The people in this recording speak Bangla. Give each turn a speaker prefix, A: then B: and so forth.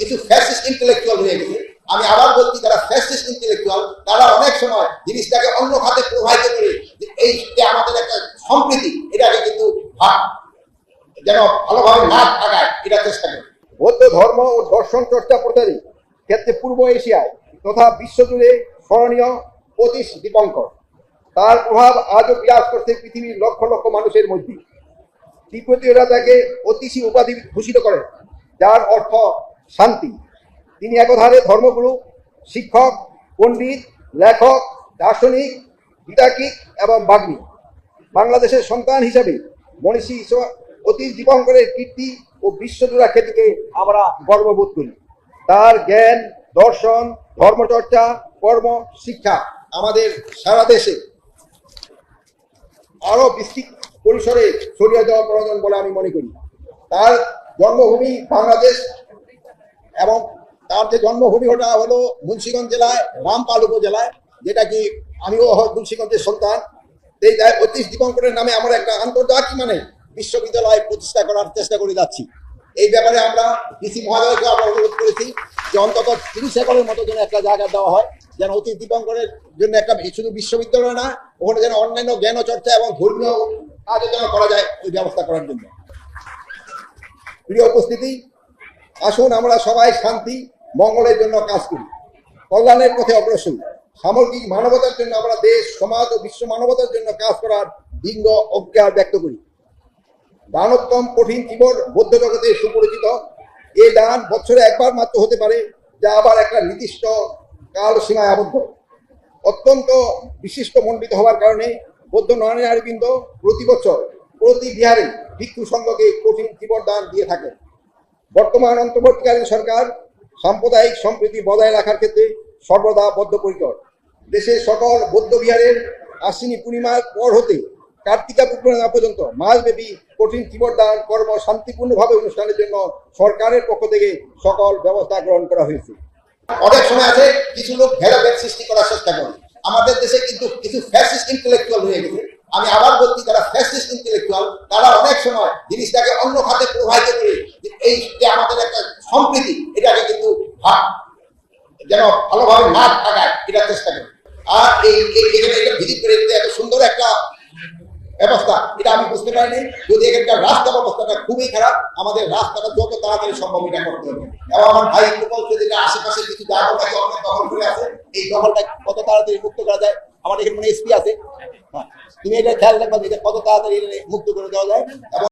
A: কিছু ফ্যাসিস্ট ইন্টেলেকচুয়াল হয়ে গেছে। আমি আবার বলছি, যারা ফ্যাসিস্ট ইন্টেলেকচুয়াল তারা অনেক সময় জিনিসটাকে অন্য খাতে প্রবাহিত করে এই আমাদের একটা সম্প্রীতি, এটাকে কিন্তু যেন ভালোভাবে না থাকায় এটা চেষ্টা করে।
B: বৌদ্ধ ধর্ম ও দর্শন চর্চা প্রচারে, ক্ষেত্রে পূর্ব এশিয়ায় তথা বিশ্বজুড়ে স্মরণীয় অতীশ দীপঙ্কর তার প্রভাব আজও বিরাজ করছে পৃথিবীর লক্ষ লক্ষ মানুষের মধ্যে। তিব্বতীয়রা তাকে অতিশী উপাধি ভূষিত করে, যার অর্থ শান্তি। তিনি একধারে ধর্মগুরু, শিক্ষক, পণ্ডিত, লেখক, দার্শনিক, বিতার্কিক এবং বাগ্মী। বাংলাদেশের সন্তান হিসেবে মনীষী অতীশ দীপঙ্করের কীর্তি ও বিশ্বজোড়া খ্যাতিকে আমরা গর্ববোধ করি। তার জ্ঞান, দর্শন, ধর্মচর্চা, কর্ম, শিক্ষা আমাদের সারা দেশে আরও বিস্তৃত পরিসরে ছড়িয়ে দেওয়া প্রয়োজন বলে আমি মনে করি। তার জন্মভূমি বাংলাদেশ এবং তার যে জন্মভূমি ওটা হলো মুন্সিগঞ্জ জেলায়, রামপাল উপজেলায়, যেটা কি আমিও মুন্সিগঞ্জের সন্তান। এই অতীশ দীপঙ্করের নামে আমরা একটা আন্তর্জাতিক মানে বিশ্ববিদ্যালয় প্রতিষ্ঠা করার চেষ্টা করে যাচ্ছি। এই ব্যাপারে আমরা ডিসি মহোদয়কে আমরা অনুরোধ করেছি যে অন্তত তিরিশ একরের মতো যেন একটা জায়গা দেওয়া হয়, যেন অতীশ দীপঙ্করের জন্য একটা শুধু বিশ্ববিদ্যালয় না, ওখানে যেন অন্যান্য জ্ঞান চর্চা এবং ধর্মীয় কাজও যেন করা যায় ওই ব্যবস্থা করার জন্য। প্রিয় উপস্থিতি আসুন, আমরা সবাই শান্তি, মঙ্গলের জন্য কাজ করি। কল্যাণের পথে অগ্রসর। সামগ্রিক মানবতার জন্য আমরা দেশ, সমাজ ও বিশ্ব মানবতার জন্য কাজ করার দীর্ঘ অজ্ঞা ব্যক্ত করি। দানোত্তম কঠিন জীবন বৌদ্ধ জগতে সুপরিচিত। এই দান বছরে একবার মাত্র হতে পারে, যা আবার একটা নির্দিষ্ট কাল সীমায় আবদ্ধ। অত্যন্ত বিশিষ্ট মণ্ডিত হওয়ার কারণে বৌদ্ধ নরনারীবৃন্দ প্রতি বছর প্রতি বিহারে ভিক্ষু সংঘকে কঠিন জীবন দান দিয়ে থাকে বর্তমান অন্তর্বর্তীকালীন সরকার সাম্প্রদায়িক সম্প্রীতি বজায় রাখার ক্ষেত্রে সর্বদা বদ্ধপরিকর। দেশের সকল বৌদ্ধ বিহারের আশ্বিনী পূর্ণিমার পর হতে কার্তিকা পূর্ণিমা পর্যন্ত মাসব্যাপী কঠিন দান কর্ম শান্তিপূর্ণভাবে অনুষ্ঠানের জন্য সরকারের পক্ষ থেকে সকল ব্যবস্থা গ্রহণ করা হয়েছে।
A: অনেক সময় আছে, কিছু লোক ভেদাভেদ সৃষ্টি করার চেষ্টা করে। আমাদের দেশে কিন্তু কিছু ফ্যাসিস্ট ইন্টেলেকচুয়াল হয়ে গেছে। আমি আবার বলছি, যারা ফ্যাসিস্ট ইন্টেলেকচুয়াল তারা অনেক সময় জিনিসটাকে অন্য খাতে প্রবাহিত করে এই যে আমাদের একটা সম্প্রীতি এটাকে কিন্তু যেন ভালোভাবে না থাকায় এটা চেষ্টা করে আর এই এখানে ভিজিট করে এত সুন্দর একটা ব্যবস্থা এটা আমি বুঝতে পারিনি। যদি এখানকার রাস্তা ব্যবস্থাটা খুবই খারাপ আমাদের রাস্তাটা যত তাড়াতাড়ি সম্ভব এটা করতে হবে। এবং আমার ভাই একটু বলছে যে আশেপাশে কিছু জায়গাটাকে অনেক দখল করে আছে। এই দখলটা কত তাড়াতাড়ি মুক্ত করা যায়? আমার এখানে এসপি আছে? হ্যাঁ, তুমি এটা খেয়াল রাখবা যে কত তাড়াতাড়ি মুক্ত করে দেওয়া যায়। এবং